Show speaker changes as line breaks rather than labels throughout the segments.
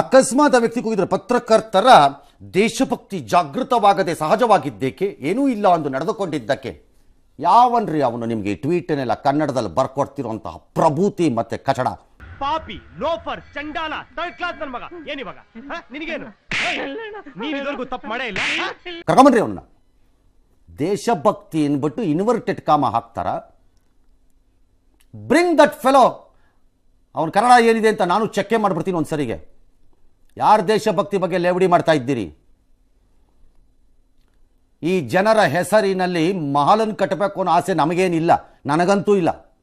ಅಕಸ್ಮಾತ್ ಆ ವ್ಯಕ್ತಿ ಕೂಗಿದ್ರೆ ಪತ್ರಕರ್ತರ ದೇಶಭಕ್ತಿ ಜಾಗೃತವಾಗದೆ ಸಹಜವಾಗಿದ್ದೇಕೆ? ಏನೂ ಇಲ್ಲ ಅಂದು ನಡೆದುಕೊಂಡಿದ್ದಕ್ಕೆ. ಯಾವನ್ರಿ ಅವನು ನಿಮಗೆ ಟ್ವೀಟನ್ನೆಲ್ಲ ಕನ್ನಡದಲ್ಲಿ ಬರ್ಕೊಡ್ತಿರುವಂತಹ ಪ್ರಭೂತಿ ಮತ್ತೆ ಕಚಡ?
ಪಾಪಿ ಲೋಫರ್ ಚಂಡಾಲ ಥರ್ಡ್ ಕ್ಲಾಸ್ ನನ್ ಮಗ. ಏನಿವಾಗ? ನಿನಗೇನು? ನೀನ್ ಇದುವರೆಗೂ ತಪ್ಪು ಮಾಡೇ ಇಲ್ಲ?
ಕರ್ಕೊಂಬನ್ರಿ ಅವನ್ನ ದೇಶಭಕ್ತಿ ಅನ್ಬಿಟ್ಟು ಇನ್ವರ್ಟೆಡ್ ಕಾಮ ಹಾಕ್ತಾರ. ಬ್ರಿಂಗ್ ದಟ್ ಫೆಲೋ ಅವನ ಕನ್ನಡ ಏನಿದೆ ಅಂತ ನಾನು ಚೆಕ್ಕೆ ಮಾಡಿಬಿಡ್ತೀನಿ ಒಂದು ಸರಿಗೆ ಯಾರು ದೇಶಭಕ್ತಿ ಬಗ್ಗೆ ಲೇವಡಿ ಮಾಡ್ತಾ ಇದ್ದೀರಿ? ಈ ಜನರ ಹೆಸರಿನಲ್ಲಿ ಮಹಲನ್ನು ಕಟ್ಟಬೇಕು ಅನ್ನೋ ಆಸೆ ನಮಗೇನಿಲ್ಲ ನನಗಂತೂ ಇಲ್ಲ.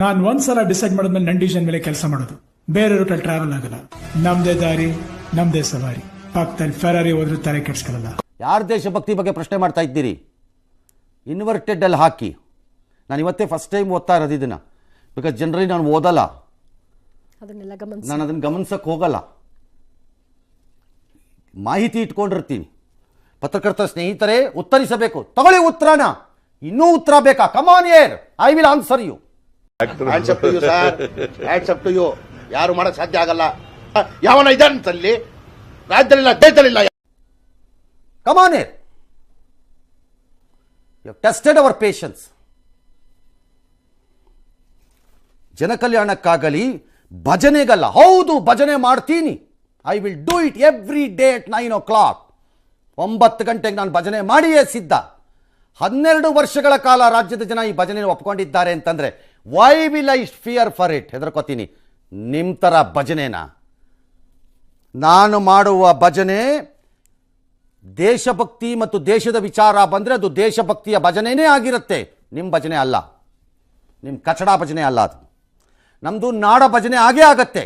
ನಾನು ಒಂದ್ಸಲ ಡಿಸೈಡ್ ಮಾಡಿದ್ಮೇಲೆ ನನ್ನ ಡಿಸಿಷನ್ ಮೇಲೆ ಕೆಲಸ ಮಾಡೋದು. ಬೇರೆ ರೂಟಲ್ಲಿ ಟ್ರಾವೆಲ್ ಆಗಲ್ಲ. ನಮ್ದೇ ದಾರಿ ನಮ್ದೇ ಸವಾರಿ. ಪಕ್ಕದಲ್ಲಿ ಫೆರಾರಿ ಹೋದ್ರೆ ತಲೆ ಕೆಡ್ಸ್ಕೊಳ್ಳಲ್ಲ
ಯಾರು ದೇಶಭಕ್ತಿ ಬಗ್ಗೆ ಪ್ರಶ್ನೆ ಮಾಡ್ತಾ ಇದ್ದೀರಿ? ಇನ್ವರ್ಟೆಡ್ ಅಲ್ಲಿ ಹಾಕಿ. ನಾನು ಇವತ್ತೇ ಫಸ್ಟ್ ಟೈಮ್ ಓದ್ತಾ ಇರೋದು ಇದನ್ನು. ಬಿಕಾಸ್ ಜನರಲಿ ನಾನು ಓದಲ್ಲ.
ಅದನ್ನೆಲ್ಲ ಗಮನಿಸಿ.
ನಾನು ಅದನ್ನು ಗಮನಿಸೋಕ್ಕೆ ಹೋಗಲ್ಲ. ಮಾಹಿತಿ ಇಟ್ಕೊಂಡಿರ್ತೀನಿ. ಪತ್ರಕರ್ತ ಸ್ನೇಹಿತರೇ ಉತ್ತರಿಸಬೇಕು. ತಗೊಳ್ಳಿ ಉತ್ತರನ. ಇನ್ನೂ ಉತ್ತರ ಬೇಕಾ? Come on here I will answer you
you ಯಾರು ಮಾಡಕ್ ಸಾಧ್ಯ ಆಗಲ್ಲ. ಯಾವನ ಇದಲ್ಲಿ ರಾಜ್ಯದಲ್ಲಿಲ್ಲ ದೇಶದಲ್ಲಿಲ್ಲ.
Come on here you tested our patience ಜನಕಲ್ಯಾಣಕ್ಕಾಗಲಿ ಭಜನೆಗಲ್ಲ. ಹೌದು ಭಜನೆ ಮಾಡ್ತೀನಿ. I will do it every day at nine o'clock ಒಂಬತ್ತು ಗಂಟೆಗೆ ನಾನು ಭಜನೆ ಮಾಡಿಯೇ ಸಿದ್ಧ. ಹನ್ನೆರಡು ವರ್ಷಗಳ ಕಾಲ ರಾಜ್ಯದ ಜನ ಈ ಭಜನೆ ಒಪ್ಕೊಂಡಿದ್ದಾರೆ ಅಂತಂದರೆ why will I fear for it ಹೆದರ್ಕೋತೀನಿ. ನಿಮ್ಮ ಥರ ಭಜನೆನಾ? ನಾನು ಮಾಡುವ ಭಜನೆ ದೇಶಭಕ್ತಿ ಮತ್ತು ದೇಶದ ವಿಚಾರ ಬಂದರೆ ಅದು ದೇಶಭಕ್ತಿಯ ಭಜನೆಯೇ ಆಗಿರುತ್ತೆ. ನಿಮ್ಮ ಭಜನೆ ಅಲ್ಲ. ನಿಮ್ಮ ಕಚಡ ಭಜನೆ ಅಲ್ಲ ಅದು. ನಮ್ಮದು ನಾಡ ಭಜನೆ ಆಗೇ ಆಗತ್ತೆ.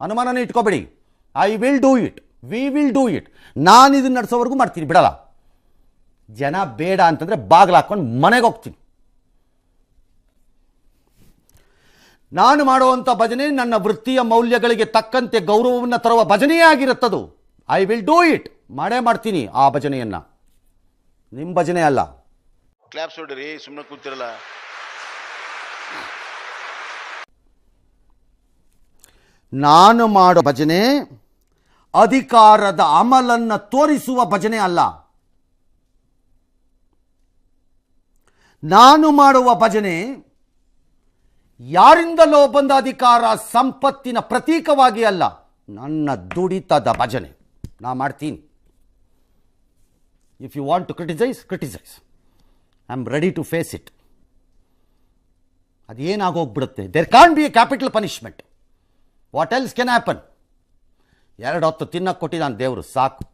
ಅನುಮಾನನೇ ಇಟ್ಕೋಬೇಡಿ. I will do it we will do it ನಾನು ಇದನ್ನು ನಡೆಸೋವರೆಗೂ ಮಾಡ್ತೀನಿ ಬಿಡಲ್ಲ. ಜನ ಬೇಡ ಅಂತಂದರೆ ಬಾಗಿಲು ಹಾಕ್ಕೊಂಡು ಮನೆಗೆ ಹೋಗ್ತೀನಿ. ನಾನು ಮಾಡುವಂಥ ಭಜನೆ ನನ್ನ ವೃತ್ತಿಯ ಮೌಲ್ಯಗಳಿಗೆ ತಕ್ಕಂತೆ ಗೌರವವನ್ನು ತರುವ ಭಜನೆಯೇ ಆಗಿರುತ್ತದು. ಐ ವಿಲ್ ಡೂ ಇಟ್ ಮಾಡೇ ಮಾಡ್ತೀನಿ ಆ ಭಜನೆಯನ್ನು. ನಿಮ್ಮ ಭಜನೆ ಅಲ್ಲ.
ಕ್ಲಾಪ್ಸ್ ಹೊಡ್ರಿ ಸುಮ್ಮನೆ ಕೂತಿರಲ್ಲ.
ನಾನು ಮಾಡೋ ಭಜನೆ ಅಧಿಕಾರದ ಅಮಲನ್ನು ತೋರಿಸುವ ಭಜನೆ ಅಲ್ಲ. ನಾನು ಮಾಡುವ ಭಜನೆ ಯಾರಿಂದಲೋ ಬಂದ ಅಧಿಕಾರ ಸಂಪತ್ತಿನ ಪ್ರತೀಕವಾಗಿ ಅಲ್ಲ. ನನ್ನ ದುಡಿತದ ಭಜನೆ. ನಾ ಮಾಡ್ತೀನಿ. If you want to criticise criticise I am ready to face it ಅದೇನಾಗೋಗ್ಬಿಡುತ್ತೆ? There can be a capital punishment what else can happen ಎರಡು ಹೊತ್ತು ತಿನ್ನಕ್ಕೆ ಕೊಟ್ಟಿದ್ದಾನೆ ದೇವರು ಸಾಕು.